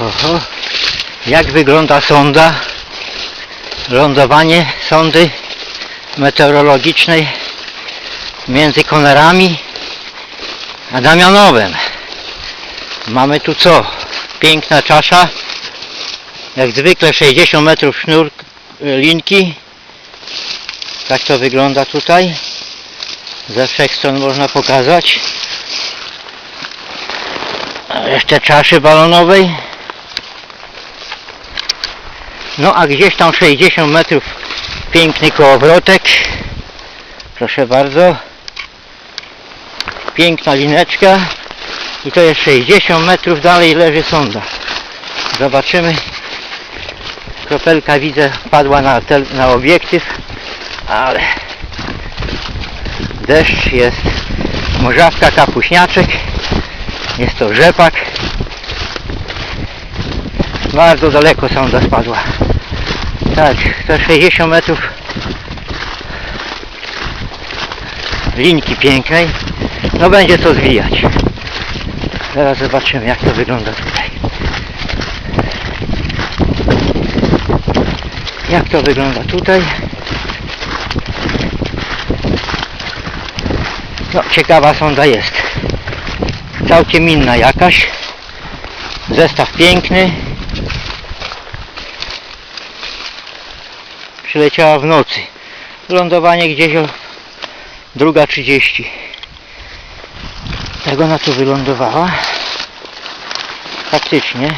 Oho. Jak wygląda sonda? Lądowanie sondy meteorologicznej między Konarami a Damianowem. Mamy tu co? Piękna czasza. Jak zwykle 60 metrów sznur y, linki. Tak to wygląda tutaj. Ze wszech stron można pokazać. A Jeszcze czaszy balonowej. No a gdzieś tam 60 metrów piękny kołowrotek. Proszę bardzo. Piękna lineczka. I to jest 60 metrów dalej leży sonda. Zobaczymy. Kropelka widzę padła na, tel, na obiektyw, ale deszcz jest morzawka, kapuśniaczek. Jest to rzepak. Bardzo daleko sonda spadła. Tak, to 60 metrów linki pięknej. No będzie to zwijać. Zaraz zobaczymy jak to wygląda tutaj. Jak to wygląda tutaj? No ciekawa sonda jest. Całkiem inna jakaś. Zestaw piękny. Przyleciała w nocy. Lądowanie gdzieś o druga 30. Jak ona tu wylądowała? Faktycznie.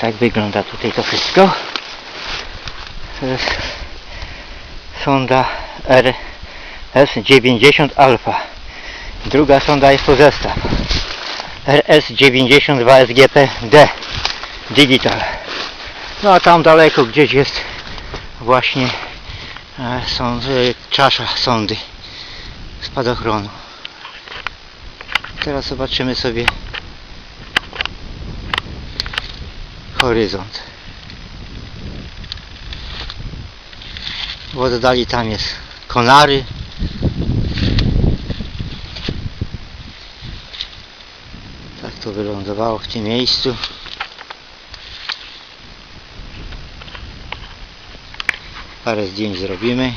Tak wygląda tutaj to wszystko. To jest sonda RS-90 Alpha. Druga sonda jest to zestaw. RS-92 SGP-D Digital. No a tam daleko gdzieś jest właśnie e, są, e, czasza sondy spadochronu. Teraz zobaczymy sobie horyzont. W oddali tam jest Konary. Tak to wylądowało w tym miejscu. Parę zdjęć zrobimy.